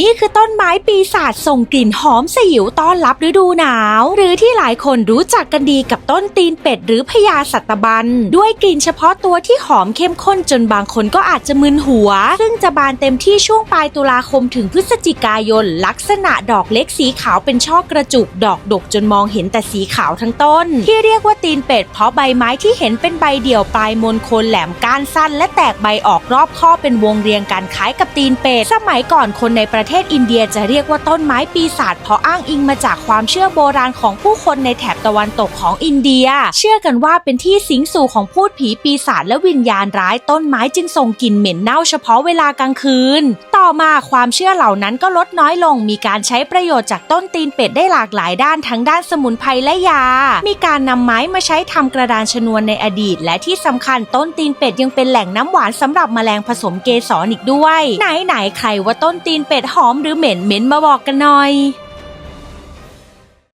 นี่คือต้นไม้ปีศาจส่งกลิ่นหอมสยิวต้อนรับฤดูหนาว หรือที่หลายคนรู้จักกันดีกับต้นตีนเป็ดหรือพญาสัตบัน ด้วยกลิ่นเฉพาะตัวที่หอมเข้มข้นจนบางคนก็อาจจะมึนหัว ซึ่งจะบานเต็มที่ช่วงปลายตุลาคมถึงพฤศจิกายน ลักษณะดอกเล็กสีขาวเป็นช่อกระจุก ดอกดกจนมองเห็นแต่สีขาวทั้งต้น ที่เรียกว่าตีนเป็ดเพราะใบไม้ที่เห็นเป็นใบเดี่ยวปลายมนโคนแหลมก้านสั้น และแตกใบออกรอบข้อเป็นวงเรียงกันคล้ายกับตีนเป็ดสมัยก่อนคนในประเทศอินเดียจะเรียกว่าต้นไม้ปีศาจเพราะอ้างอิงมาจากความเชื่อโบราณของผู้คนในแถบตะวันตกของอินเดีย เชื่อกันว่าเป็นที่สิงสู่ของพูดผีปีศาจและวิญญาณร้ายต้นไม้จึงส่งกลิ่นเหม็นเน่าเฉพาะเวลากลางคืน ต่อมาความเชื่อเหล่านั้นก็ลดน้อยลง มีการใช้ประโยชน์จากต้นตีนเป็ดได้หลากหลายด้านทั้งด้านสมุนไพรและยา มีการนำไม้มาใช้ทำกระดานชนวนในอดีต และที่สำคัญต้นตีนเป็ดยังเป็นแหล่งน้ำหวานสำหรับแมลงผสมเกสรอีกด้วย ไหนไหนๆใครว่าต้นตีนเป็ดหอมหรือเหม็นเหม็นมาบอกกันหน่อย